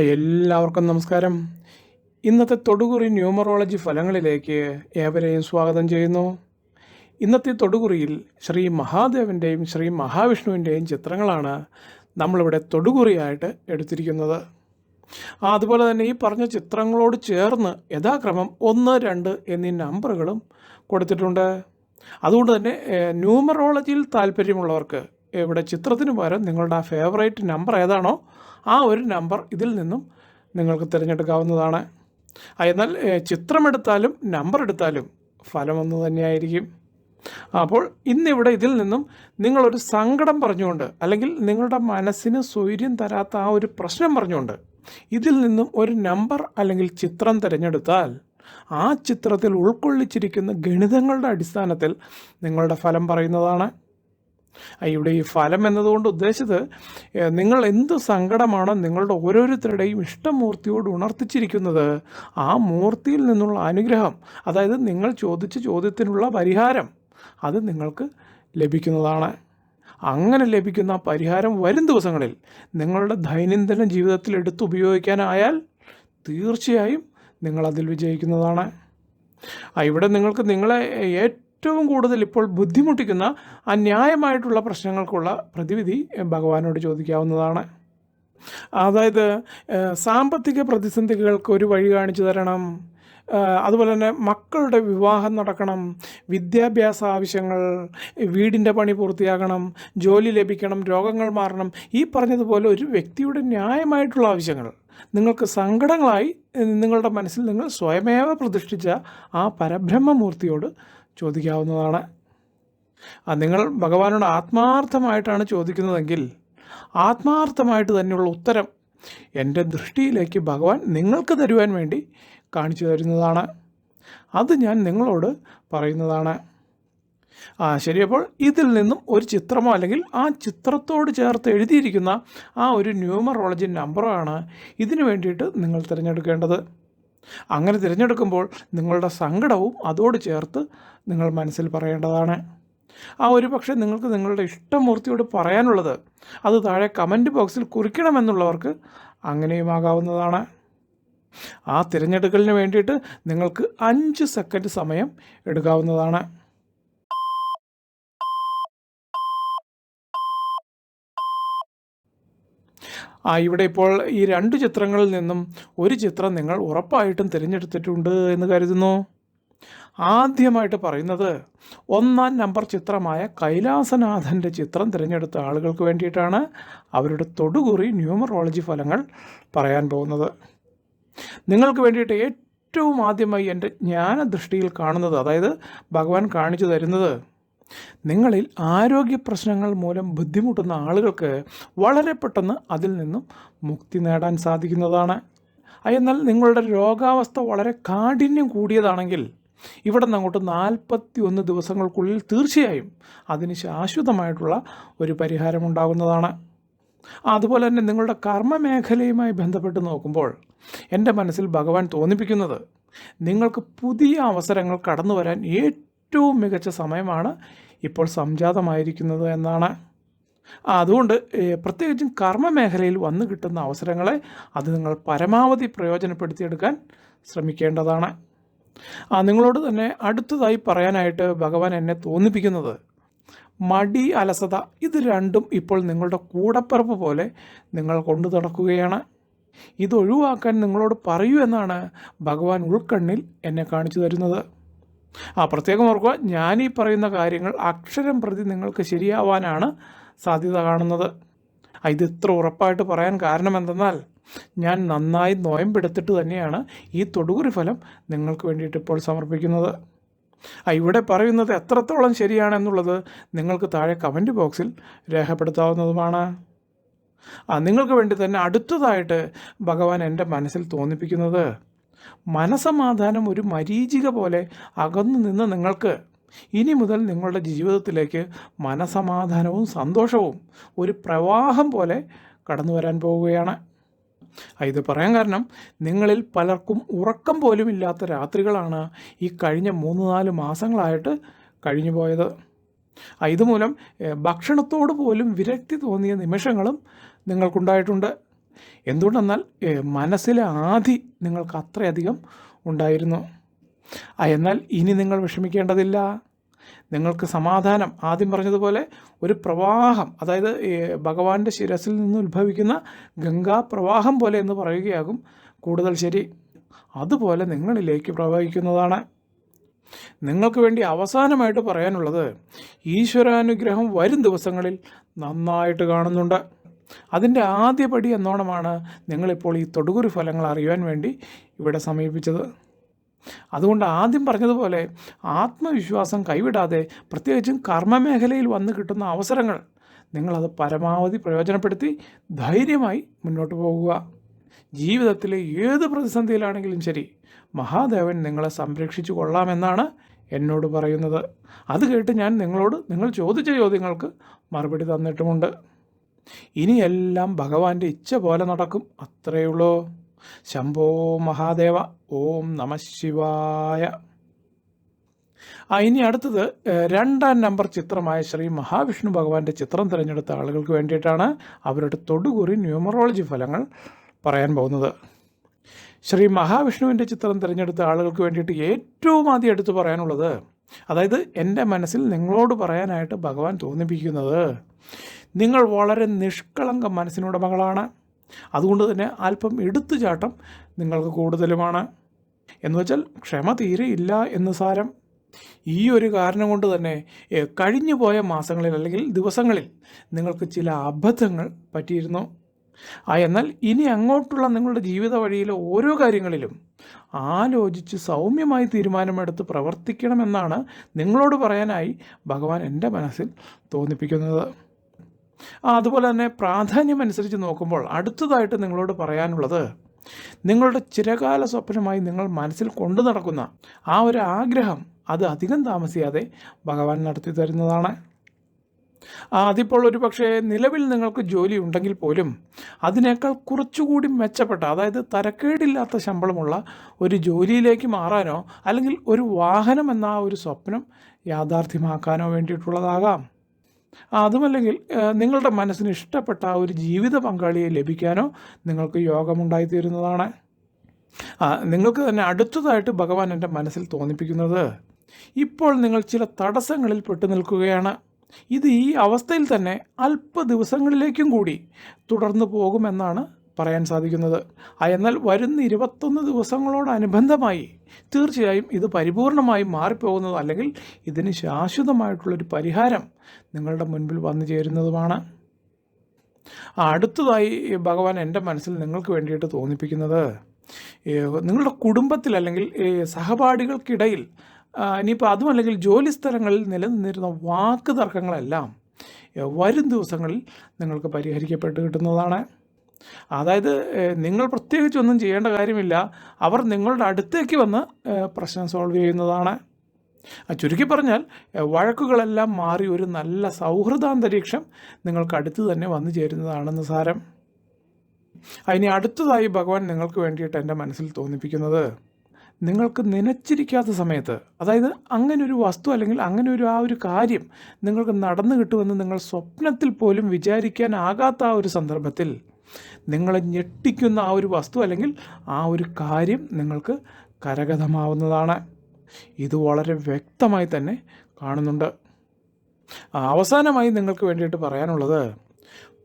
എല്ലാവർക്കും നമസ്കാരം. ഇന്നത്തെ തൊടുകുറി ന്യൂമറോളജി ഫലങ്ങളിലേക്ക് ഏവരെയും സ്വാഗതം ചെയ്യുന്നു. ഇന്നത്തെ തൊടുകുറിയിൽ ശ്രീ മഹാദേവന്റെയും ശ്രീ മഹാവിഷ്ണുവിന്റെയും ചിത്രങ്ങളാണ് നമ്മളിവിടെ തൊടുകുറിയായിട്ട് എടുത്തിരിക്കുന്നത്. അതുപോലെ തന്നെ ഈ പറഞ്ഞ ചിത്രങ്ങളോട് ചേർന്ന് യഥാക്രമം ഒന്ന് രണ്ട് എന്നീ നമ്പറുകളും കൊടുത്തിട്ടുണ്ട്. അതുകൊണ്ട് തന്നെ ന്യൂമറോളജിയിൽ താല്പര്യമുള്ളവർക്ക് ഇവിടെ ചിത്രത്തിന് പകരം നിങ്ങളുടെ ആ ഫേവറേറ്റ് നമ്പർ ഏതാണോ ആ ഒരു നമ്പർ ഇതിൽ നിന്നും നിങ്ങൾക്ക് തിരഞ്ഞെടുക്കാവുന്നതാണ്. എന്നാൽ ചിത്രമെടുത്താലും നമ്പർ എടുത്താലും ഫലം ഒന്ന് തന്നെയായിരിക്കും. അപ്പോൾ ഇന്നിവിടെ ഇതിൽ നിന്നും നിങ്ങളൊരു സങ്കടം പറഞ്ഞുകൊണ്ട് അല്ലെങ്കിൽ നിങ്ങളുടെ മനസ്സിന് സ്വൈര്യം തരാത്ത ആ ഒരു പ്രശ്നം പറഞ്ഞുകൊണ്ട് ഇതിൽ നിന്നും ഒരു നമ്പർ അല്ലെങ്കിൽ ചിത്രം തിരഞ്ഞെടുത്താൽ ആ ചിത്രത്തിൽ ഉൾക്കൊള്ളിച്ചിരിക്കുന്ന ഗണിതങ്ങളുടെ അടിസ്ഥാനത്തിൽ നിങ്ങളുടെ ഫലം പറയുന്നതാണ്. ഇവിടെ ഈ ഫലം എന്നതുകൊണ്ട് ഉദ്ദേശിച്ചത് നിങ്ങൾ എന്ത് സങ്കടമാണ് നിങ്ങളുടെ ഓരോരുത്തരുടെയും ഇഷ്ടമൂർത്തിയോട് ഉണർത്തിച്ചിരിക്കുന്നത് ആ മൂർത്തിയിൽ നിന്നുള്ള അനുഗ്രഹം അതായത് നിങ്ങൾ ചോദിച്ച ചോദ്യത്തിനുള്ള പരിഹാരം അത് നിങ്ങൾക്ക് ലഭിക്കുന്നതാണ്. അങ്ങനെ ലഭിക്കുന്ന പരിഹാരം വരും ദിവസങ്ങളിൽ നിങ്ങളുടെ ദൈനംദിന ജീവിതത്തിൽ എടുത്തുപയോഗിക്കാനായാൽ തീർച്ചയായും നിങ്ങളതിൽ വിജയിക്കുന്നതാണ്. ഇവിടെ നിങ്ങൾക്ക് നിങ്ങളെ ഏറ്റവും കൂടുതൽ ഇപ്പോൾ ബുദ്ധിമുട്ടിക്കുന്ന അന്യായമായിട്ടുള്ള പ്രശ്നങ്ങൾക്കുള്ള പ്രതിവിധി ഭഗവാനോട് ചോദിക്കാവുന്നതാണ്. അതായത് സാമ്പത്തിക പ്രതിസന്ധികൾക്ക് ഒരു വഴി കാണിച്ചു തരണം. അതുപോലെ തന്നെ മക്കളുടെ വിവാഹം നടക്കണം വിദ്യാഭ്യാസ ആവശ്യങ്ങൾ വീടിന്റെ പണി പൂർത്തിയാകണം ജോലി ലഭിക്കണം രോഗങ്ങൾ മാറണം ഈ പറഞ്ഞതുപോലെ ഒരു വ്യക്തിയുടെ ന്യായമായിട്ടുള്ള ആവശ്യങ്ങൾ. നിങ്ങൾക്ക് സങ്കടങ്ങളായി നിങ്ങളുടെ മനസ്സിൽ നിങ്ങൾ സ്വയമേവ പ്രതിഷ്ഠിച്ച ആ പരബ്രഹ്മമൂർത്തിയോട് ചോദിക്കാവുന്നതാണ്. നിങ്ങൾ ഭഗവാനോട് ആത്മാർത്ഥമായിട്ടാണ് ചോദിക്കുന്നതെങ്കിൽ ആത്മാർത്ഥമായിട്ട് തന്നെയുള്ള ഉത്തരം എന്റെ ദൃഷ്ടിയിലേക്ക് ഭഗവാൻ നിങ്ങൾക്ക് തരുവാൻ വേണ്ടി കാണിച്ചു തരുന്നതാണ്. അത് ഞാൻ നിങ്ങളോട് പറയുന്നതാണ്. ആ ശരി അപ്പോൾ ഇതിൽ നിന്നും ഒരു ചിത്രമോ അല്ലെങ്കിൽ ആ ചിത്രത്തോട് ചേർത്ത് എഴുതിയിരിക്കുന്ന ആ ഒരു ന്യൂമറോളജി നമ്പറാണ് ഇതിനു വേണ്ടിയിട്ട് നിങ്ങൾ തിരഞ്ഞെടുക്കേണ്ടത്. അങ്ങനെ തിരഞ്ഞെടുക്കുമ്പോൾ നിങ്ങളുടെ സങ്കടവും അതോട് ചേർത്ത് നിങ്ങൾ മനസ്സിൽ പറയേണ്ടതാണ്. ആ ഒരു പക്ഷേ നിങ്ങൾക്ക് നിങ്ങളുടെ ഇഷ്ടമൂർത്തിയോട് പറയാനുള്ളത് അത് താഴെ കമന്റ് ബോക്സിൽ കുറിക്കണമെന്നുള്ളവർക്ക് അങ്ങനെയുമാകാവുന്നതാണ്. ആ തിരഞ്ഞെടുക്കലിന് വേണ്ടിയിട്ട് നിങ്ങൾക്ക് അഞ്ച് സെക്കൻഡ് സമയം എടുക്കാവുന്നതാണ് ആ ഇവിടെ ഇപ്പോൾ ഈ രണ്ട് ചിത്രങ്ങളിൽ നിന്നും ഒരു ചിത്രം നിങ്ങൾ ഉറപ്പായിട്ടും തിരഞ്ഞെടുത്തിട്ടുണ്ട് എന്ന് കരുതുന്നു. ആദ്യമായിട്ട് പറയുന്നത് ഒന്നാം നമ്പർ ചിത്രമായ കൈലാസനാഥന്റെ ചിത്രം തിരഞ്ഞെടുത്ത ആളുകൾക്ക് വേണ്ടിയിട്ടാണ് അവരുടെ തൊടുകുറി ന്യൂമറോളജി ഫലങ്ങൾ പറയാൻ പോകുന്നത്. നിങ്ങൾക്ക് വേണ്ടിയിട്ട് ഏറ്റവും ആദ്യമായി എന്റെ ജ്ഞാനദൃഷ്ടിയിൽ കാണുന്നത് അതായത് ഭഗവാൻ കാണിച്ചു തരുന്നത് നിങ്ങളിൽ ആരോഗ്യ പ്രശ്നങ്ങൾ മൂലം ബുദ്ധിമുട്ടുന്ന ആളുകൾക്ക് വളരെ പെട്ടെന്ന് അതിൽ നിന്നും മുക്തി നേടാൻ സാധിക്കുന്നതാണ്. എന്നാൽ നിങ്ങളുടെ രോഗാവസ്ഥ വളരെ കാഠിന്യം കൂടിയതാണെങ്കിൽ ഇവിടെ നിന്ന് അങ്ങോട്ട് നാൽപ്പത്തി ഒന്ന് ദിവസങ്ങൾക്കുള്ളിൽ തീർച്ചയായും അതിന് ശാശ്വതമായിട്ടുള്ള ഒരു പരിഹാരമുണ്ടാകുന്നതാണ് അതുപോലെ തന്നെ നിങ്ങളുടെ കർമ്മ മേഖലയുമായി ബന്ധപ്പെട്ട് നോക്കുമ്പോൾ എന്റെ മനസ്സിൽ ഭഗവാൻ തോന്നിപ്പിക്കുന്നത് നിങ്ങൾക്ക് പുതിയ അവസരങ്ങൾ കടന്നു വരാൻ ഏറ്റവും മികച്ച സമയമാണ് ഇപ്പോൾ സംജാതമായിരിക്കുന്നത് എന്നാണ്. അതുകൊണ്ട് പ്രത്യേകിച്ചും കർമ്മ മേഖലയിൽ വന്നു കിട്ടുന്ന അവസരങ്ങളെ അത് നിങ്ങൾ പരമാവധി പ്രയോജനപ്പെടുത്തിയെടുക്കാൻ ശ്രമിക്കേണ്ടതാണ്. നിങ്ങളോട് തന്നെ അടുത്തതായി പറയാനായിട്ട് ഭഗവാൻ എന്നെ തോന്നിപ്പിക്കുന്നത് മടി അലസത ഇത് രണ്ടും ഇപ്പോൾ നിങ്ങളുടെ കൂടപ്പിറപ്പ് പോലെ നിങ്ങൾ കൊണ്ടു നടക്കുകയാണ്. ഇതൊഴിവാക്കാൻ നിങ്ങളോട് പറയൂ എന്നാണ് ഭഗവാൻ ഉൾക്കണ്ണിൽ എന്നെ കാണിച്ചു തരുന്നത്. ആ പ്രത്യേകം ഓർക്കുക ഞാൻ ഈ പറയുന്ന കാര്യങ്ങൾ അക്ഷരം പ്രതി നിങ്ങൾക്ക് ശരിയാവാനാണ് സാധ്യത കാണുന്നത്. ഇത് ഇത്ര ഉറപ്പായിട്ട് പറയാൻ കാരണം എന്തെന്നാൽ ഞാൻ നന്നായി നോയമ്പെടുത്തിട്ട് തന്നെയാണ് ഈ തൊടുകുറി ഫലം നിങ്ങൾക്ക് വേണ്ടിയിട്ട് ഇപ്പോൾ സമർപ്പിക്കുന്നത്. ആ ഇവിടെ പറയുന്നത് എത്രത്തോളം ശരിയാണെന്നുള്ളത് നിങ്ങൾക്ക് താഴെ കമന്റ് ബോക്സിൽ രേഖപ്പെടുത്താവുന്നതുമാണ്. നിങ്ങൾക്ക് വേണ്ടി തന്നെ അടുത്തതായിട്ട് ഭഗവാൻ എന്റെ മനസ്സിൽ തോന്നിപ്പിക്കുന്നത് മനസമാധാനം ഒരു മരീചിക പോലെ അകന്നു നിന്ന് നിങ്ങൾക്ക്. ഇനി മുതൽ നിങ്ങളുടെ ജീവിതത്തിലേക്ക് മനസമാധാനവും സന്തോഷവും ഒരു പ്രവാഹം പോലെ കടന്നു വരാൻ പോവുകയാണ്. ഇത് പറയാൻ കാരണം നിങ്ങളിൽ പലർക്കും ഉറക്കം പോലും ഇല്ലാത്ത രാത്രികളാണ് ഈ കഴിഞ്ഞ മൂന്ന് നാല് മാസങ്ങളായിട്ട് കഴിഞ്ഞു പോയത്. ഇതുമൂലം ഭക്ഷണത്തോട് പോലും വിരക്തി തോന്നിയ നിമിഷങ്ങളും നിങ്ങൾക്കുണ്ടായിട്ടുണ്ട്. എന്തുകൊണ്ടെന്നാൽ മനസ്സിലെ ആധി നിങ്ങൾക്ക് അത്രയധികം ഉണ്ടായിരുന്നു. ആ എന്നാൽ ഇനി നിങ്ങൾ വിഷമിക്കേണ്ടതില്ല. നിങ്ങൾക്ക് സമാധാനം. ആദ്യം പറഞ്ഞതുപോലെ ഒരു പ്രവാഹം അതായത് ഭഗവാന്റെ ശിരസിൽ നിന്ന് ഉത്ഭവിക്കുന്ന ഗംഗാ പ്രവാഹം പോലെ എന്ന് പറയുകയാകും കൂടുതൽ ശരി. അതുപോലെ നിങ്ങളിലേക്ക് പ്രവഹിക്കുന്നതാണ്. നിങ്ങൾക്ക് വേണ്ടി അവസാനമായിട്ട് പറയാനുള്ളത് ഈശ്വരാനുഗ്രഹം വരും ദിവസങ്ങളിൽ നന്നായിട്ട് കാണുന്നുണ്ട്. അതിന്റെ ആദ്യപടി എന്നോണമാണ് നിങ്ങളിപ്പോൾ ഈ തൊടുകുറി ഫലങ്ങൾ അറിയുവാൻ വേണ്ടി ഇവിടെ സമീപിച്ചത്. അതുകൊണ്ട് ആദ്യം പറഞ്ഞതുപോലെ ആത്മവിശ്വാസം കൈവിടാതെ പ്രത്യേകിച്ചും കർമ്മമേഖലയിൽ വന്ന് കിട്ടുന്ന അവസരങ്ങൾ നിങ്ങളത് പരമാവധി പ്രയോജനപ്പെടുത്തി ധൈര്യമായി മുന്നോട്ട് പോകുക. ജീവിതത്തിലെ ഏത് പ്രതിസന്ധിയിലാണെങ്കിലും ശരി മഹാദേവൻ നിങ്ങളെ സംരക്ഷിച്ചു കൊള്ളാമെന്നാണ് എന്നോട് പറയുന്നത്. അത് കേട്ട് ഞാൻ നിങ്ങളോട് നിങ്ങൾ ചോദിച്ച ചോദ്യങ്ങൾക്ക് മറുപടി തന്നിട്ടുമുണ്ട്. ഇനിയെല്ലാം ഭഗവാന്റെ ഇച്ഛ പോലെ നടക്കും. അത്രയുള്ളൂ. ശംഭോ മഹാദേവ. ഓം നമ ശിവായ. ആ ഇനി അടുത്തത് രണ്ടാം നമ്പർ ചിത്രമായ ശ്രീ മഹാവിഷ്ണു ഭഗവാന്റെ ചിത്രം തിരഞ്ഞെടുത്ത ആളുകൾക്ക് വേണ്ടിയിട്ടാണ് അവരുടെ തൊടുകുറി ന്യൂമറോളജി ഫലങ്ങൾ പറയാൻ പോകുന്നത്. ശ്രീ മഹാവിഷ്ണുവിന്റെ ചിത്രം തിരഞ്ഞെടുത്ത ആളുകൾക്ക് വേണ്ടിയിട്ട് ഏറ്റവും ആദ്യം എടുത്തു പറയാനുള്ളത് അതായത് എന്റെ മനസ്സിൽ നിങ്ങളോട് പറയാനായിട്ട് ഭഗവാൻ തോന്നിപ്പിക്കുന്നത് നിങ്ങൾ വളരെ നിഷ്കളങ്ക മനസ്സിനുടമകളാണ്. അതുകൊണ്ട് തന്നെ അല്പം എടുത്തുചാട്ടം നിങ്ങൾക്ക് കൂടുതലുമാണ്. എന്ന് വെച്ചാൽ ക്ഷമ തീരെ ഇല്ല എന്ന് സാരം. ഈ ഒരു കാരണം കൊണ്ട് തന്നെ കഴിഞ്ഞു പോയ മാസങ്ങളിൽ അല്ലെങ്കിൽ ദിവസങ്ങളിൽ നിങ്ങൾക്ക് ചില അബദ്ധങ്ങൾ പറ്റിയിരുന്നു. ആ എന്നാൽ ഇനി അങ്ങോട്ടുള്ള നിങ്ങളുടെ ജീവിത വഴിയിലെ ഓരോ കാര്യങ്ങളിലും ആലോചിച്ച് സൗമ്യമായി തീരുമാനമെടുത്ത് പ്രവർത്തിക്കണമെന്നാണ് നിങ്ങളോട് പറയാനായി ഭഗവാൻ എന്റെ മനസ്സിൽ തോന്നിപ്പിക്കുന്നത്. അതുപോലെ തന്നെ പ്രാധാന്യം പ്രാധാന്യമനുസരിച്ച് നോക്കുമ്പോൾ അടുത്തതായിട്ട് നിങ്ങളോട് പറയാനുള്ളത് നിങ്ങളുടെ ചിരകാല സ്വപ്നമായി നിങ്ങൾ മനസ്സിൽ കൊണ്ടു നടക്കുന്ന ആ ഒരു ആഗ്രഹം അത് അധികം താമസിയാതെ ഭഗവാൻ നടത്തി തരുന്നതാണ്. അതിപ്പോൾ ഒരു പക്ഷേ നിലവിൽ നിങ്ങൾക്ക് ജോലി ഉണ്ടെങ്കിൽ പോലും അതിനേക്കാൾ കുറച്ചുകൂടി മെച്ചപ്പെട്ട അതായത് തരക്കേടില്ലാത്ത ശമ്പളമുള്ള ഒരു ജോലിയിലേക്ക് മാറാനോ അല്ലെങ്കിൽ ഒരു വാഹനം എന്ന ആ ഒരു സ്വപ്നം യാഥാർത്ഥ്യമാക്കാനോ വേണ്ടിയിട്ടുള്ളതാകാം. അതുമല്ലെങ്കിൽ നിങ്ങളുടെ മനസ്സിന് ഇഷ്ടപ്പെട്ട ആ ഒരു ജീവിത പങ്കാളിയെ ലഭിക്കാനോ നിങ്ങൾക്ക് യോഗമുണ്ടായിത്തീരുന്നതാണ്. നിങ്ങൾക്ക് തന്നെ അടുത്തതായിട്ട് ഭഗവാൻ എന്റെ മനസ്സിൽ തോന്നിപ്പിക്കുന്നത് ഇപ്പോൾ നിങ്ങൾ ചില തടസ്സങ്ങളിൽ പെട്ടു നിൽക്കുകയാണ്. ഇത് ഈ അവസ്ഥയിൽ തന്നെ അല്പ ദിവസങ്ങളിലേക്കും കൂടി തുടർന്നു പോകുമെന്നാണ് പറയാൻ സാധിക്കുന്നത്. എന്നാൽ വരുന്ന ഇരുപത്തൊന്ന് ദിവസങ്ങളോടനുബന്ധമായി തീർച്ചയായും ഇത് പരിപൂർണമായി മാറിപ്പോകുന്നത് അല്ലെങ്കിൽ ഇതിന് ശാശ്വതമായിട്ടുള്ളൊരു പരിഹാരം നിങ്ങളുടെ മുൻപിൽ വന്നു ചേരുന്നതുമാണ്. അടുത്തതായി ഭഗവാൻ എന്റെ മനസ്സിൽ നിങ്ങൾക്ക് വേണ്ടിയിട്ട് തോന്നിപ്പിക്കുന്നത് നിങ്ങളുടെ കുടുംബത്തിൽ അല്ലെങ്കിൽ സഹപാഠികൾക്കിടയിൽ ഇനിയിപ്പോൾ അതും അല്ലെങ്കിൽ ജോലി സ്ഥലങ്ങളിൽ നിലനിന്നിരുന്ന വാക്ക് തർക്കങ്ങളെല്ലാം വരും ദിവസങ്ങളിൽ നിങ്ങൾക്ക് പരിഹരിക്കപ്പെട്ട് കിട്ടുന്നതാണ്. അതായത് നിങ്ങൾ പ്രത്യേകിച്ചൊന്നും ചെയ്യേണ്ട കാര്യമില്ല. അവർ നിങ്ങളുടെ അടുത്തേക്ക് വന്ന് പ്രശ്നം സോൾവ് ചെയ്യുന്നതാണ്. ചുരുക്കി പറഞ്ഞാൽ വഴക്കുകളെല്ലാം മാറി ഒരു നല്ല സൗഹൃദാന്തരീക്ഷം നിങ്ങൾക്ക് അടുത്ത് തന്നെ വന്നു ചേരുന്നതാണെന്ന് സാരം. ആ, അടുത്തതായി ഭഗവാൻ നിങ്ങൾക്ക് വേണ്ടിയിട്ട് എന്റെ മനസ്സിൽ തോന്നിപ്പിക്കുന്നത് നിങ്ങൾക്ക് നനച്ചിരിക്കാത്ത സമയത്ത് അതായത് അങ്ങനെ ഒരു വസ്തു അല്ലെങ്കിൽ അങ്ങനെ ഒരു ആ ഒരു കാര്യം നിങ്ങൾക്ക് നടന്നു കിട്ടുമെന്ന് നിങ്ങൾ സ്വപ്നത്തിൽ പോലും വിചാരിക്കാനാകാത്ത ആ ഒരു സന്ദർഭത്തിൽ നിങ്ങളെ ഞെട്ടിക്കുന്ന ആ ഒരു വസ്തു അല്ലെങ്കിൽ ആ ഒരു കാര്യം നിങ്ങൾക്ക് കരഗതമാവുന്നതാണ്. ഇത് വളരെ വ്യക്തമായി തന്നെ കാണുന്നുണ്ട്. അവസാനമായി നിങ്ങൾക്ക് വേണ്ടിയിട്ട് പറയാനുള്ളത്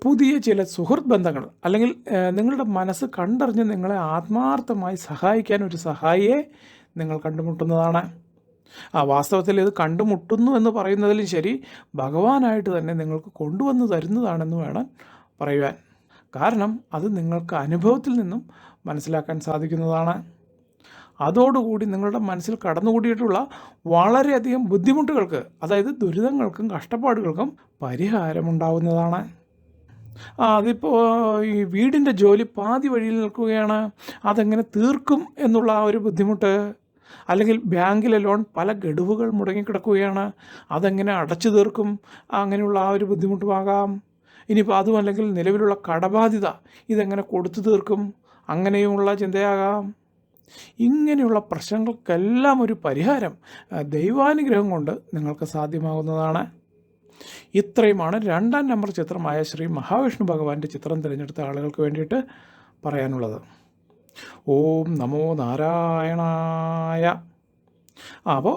പുതിയ ചില സുഹൃത്ത് ബന്ധങ്ങൾ അല്ലെങ്കിൽ നിങ്ങളുടെ മനസ്സ് കണ്ടറിഞ്ഞ് നിങ്ങളെ ആത്മാർത്ഥമായി സഹായിക്കാൻ ഒരു സഹായിയെ നിങ്ങൾ കണ്ടുമുട്ടുന്നതാണ്. ആ വാസ്തവത്തിൽ ഇത് കണ്ടുമുട്ടുന്നു എന്ന് പറയുന്നതിലും ശരി ഭഗവാനായിട്ട് തന്നെ നിങ്ങൾക്ക് കൊണ്ടുവന്ന് തരുന്നതാണെന്ന് വേണം പറയുവാൻ. കാരണം അത് നിങ്ങൾക്ക് അനുഭവത്തിൽ നിന്നും മനസ്സിലാക്കാൻ സാധിക്കുന്നതാണ്. അതോടുകൂടി നിങ്ങളുടെ മനസ്സിൽ കടന്നുകൂടിയിട്ടുള്ള വളരെയധികം ബുദ്ധിമുട്ടുകൾക്ക് അതായത് ദുരിതങ്ങൾക്കും കഷ്ടപ്പാടുകൾക്കും പരിഹാരമുണ്ടാവുന്നതാണ്. അതിപ്പോൾ ഈ വീടിന്റെ ജോലി പാതി വഴിയിൽ നിൽക്കുകയാണ്. അതെങ്ങനെ തീർക്കും എന്നുള്ള ആ ഒരു ബുദ്ധിമുട്ട് അല്ലെങ്കിൽ ബാങ്കിലെ ലോൺ പല ഗഡുവുകൾ മുടങ്ങിക്കിടക്കുകയാണ്. അതെങ്ങനെ അടച്ചു തീർക്കും? അങ്ങനെയുള്ള ആ ഒരു ബുദ്ധിമുട്ടുമാകാം. ഇനിയിപ്പോൾ അതും അല്ലെങ്കിൽ നിലവിലുള്ള കടബാധ്യത ഇതെങ്ങനെ കൊടുത്തു തീർക്കും? അങ്ങനെയുമുള്ള ചിന്തയാകാം. ഇങ്ങനെയുള്ള പ്രശ്നങ്ങൾക്കെല്ലാം ഒരു പരിഹാരം ദൈവാനുഗ്രഹം കൊണ്ട് നിങ്ങൾക്ക് സാധ്യമാകുന്നതാണ്. ഇത്രയുമാണ് രണ്ടാം നമ്പർ ചിത്രമായ ശ്രീ മഹാവിഷ്ണു ഭഗവാന്റെ ചിത്രം തിരഞ്ഞെടുത്ത ആളുകൾക്ക് വേണ്ടിയിട്ട് പറയാനുള്ളത്. ഓം നമോ നാരായണായ. അപ്പോൾ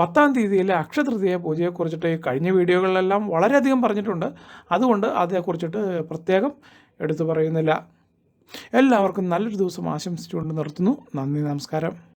പത്താം തീയതിയിലെ അക്ഷതൃതീയ പൂജയെക്കുറിച്ചിട്ട് കഴിഞ്ഞ വീഡിയോകളിലെല്ലാം വളരെയധികം പറഞ്ഞിട്ടുണ്ട്. അതുകൊണ്ട് അതേക്കുറിച്ചിട്ട് പ്രത്യേകം എടുത്തു പറയുന്നില്ല. എല്ലാവർക്കും നല്ലൊരു ദിവസം ആശംസിച്ചുകൊണ്ട് നിർത്തുന്നു. നന്ദി നമസ്കാരം.